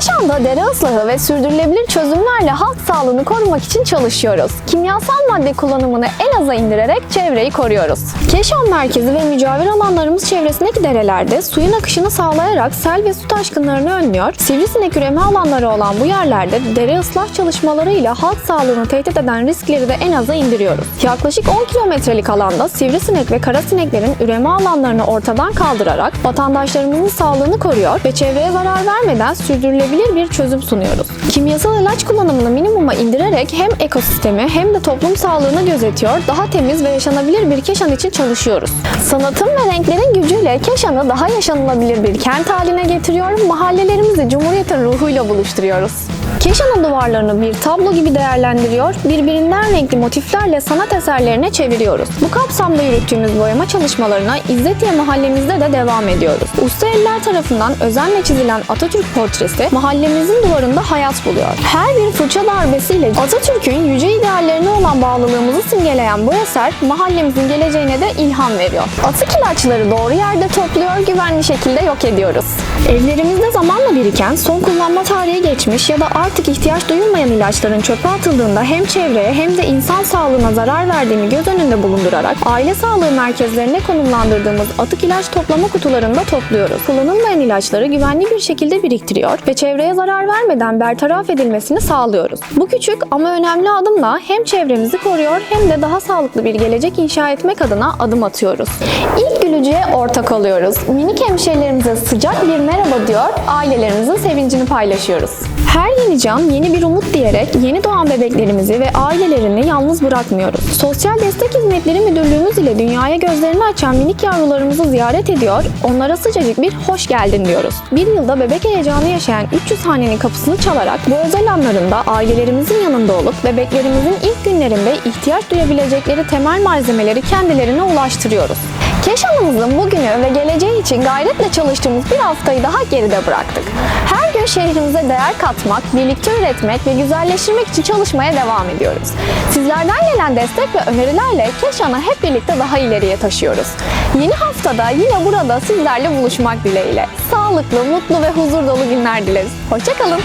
Bitch, Keşan'da dere ıslahı ve sürdürülebilir çözümlerle halk sağlığını korumak için çalışıyoruz. Kimyasal madde kullanımını en aza indirerek çevreyi koruyoruz. Keşan merkezi ve mücavir alanlarımız çevresindeki derelerde suyun akışını sağlayarak sel ve su taşkınlarını önlüyor. Sivrisinek üreme alanları olan bu yerlerde dere ıslah çalışmalarıyla halk sağlığını tehdit eden riskleri de en aza indiriyoruz. Yaklaşık 10 kilometrelik alanda sivrisinek ve karasineklerin üreme alanlarını ortadan kaldırarak vatandaşlarımızın sağlığını koruyor ve çevreye zarar vermeden sürdürülebilir bir çözüm sunuyoruz. Kimyasal ilaç kullanımını minimuma indirerek hem ekosistemi hem de toplum sağlığını gözetiyor, daha temiz ve yaşanabilir bir Keşan için çalışıyoruz. Sanatın ve renklerin gücüyle Keşan'ı daha yaşanılabilir bir kent haline getiriyor, mahallelerimizi Cumhuriyet'in ruhuyla buluşturuyoruz. Keşan'ın duvarlarını bir tablo gibi değerlendiriyor, birbirinden renkli motiflerle sanat eserlerine çeviriyoruz. Bu kapsamda yürüttüğümüz boyama çalışmalarına İzzetiye mahallemizde de devam ediyoruz. Usta eller tarafından özenle çizilen Atatürk portresi mahallemizin duvarında hayat buluyor. Her bir fırça darbesiyle Atatürk'ün yüce ideallerine olan bağlılığımızı simgeleyen bu eser mahallemizin geleceğine de ilham veriyor. Atık ilaçları doğru yerde topluyor, güvenli şekilde yok ediyoruz. Evlerimizde zamanla biriken, son kullanma tarihi geçmiş ya da artık ihtiyaç duyulmayan ilaçların çöpe atıldığında hem çevreye hem de insan sağlığına zarar verdiğini göz önünde bulundurarak aile sağlığı merkezlerine konumlandırdığımız atık ilaç toplama kutularında topluyoruz. Kullanılmayan ilaçları güvenli bir şekilde biriktiriyor ve çevreye zarar vermeden bertaraf edilmesini sağlıyoruz. Bu küçük ama önemli adımla hem çevremizi koruyor hem de daha sağlıklı bir gelecek inşa etmek adına adım atıyoruz. İlk gülücüye ortak oluyoruz. Minik hemşehrilerimize sıcak bir merhaba diyor, ailelerimizin sevincini paylaşıyoruz. Her yeni can yeni bir umut diyerek yeni doğan bebeklerimizi ve ailelerini yalnız bırakmıyoruz. Sosyal Destek Hizmetleri Müdürlüğümüz ile dünyaya gözlerini açan minik yavrularımızı ziyaret ediyor, onlara sıcacık bir hoş geldin diyoruz. Bir yılda bebek heyecanı yaşayan 300 hanenin kapısını çalarak bu özel anlarında ailelerimizin yanında olup bebeklerimizin ilk günlerinde ihtiyaç duyabilecekleri temel malzemeleri kendilerine ulaştırıyoruz. Keşanımızın bugünü ve geleceği için gayretle çalıştığımız bir haftayı daha geride bıraktık. Her gün şehrimize değer katmak, birlikte üretmek ve güzelleştirmek için çalışmaya devam ediyoruz. Sizlerden gelen destek ve önerilerle Keşan'ı hep birlikte daha ileriye taşıyoruz. Yeni haftada yine burada sizlerle buluşmak dileğiyle. Sağlıklı, mutlu ve huzur dolu günler dileriz. Hoşçakalın.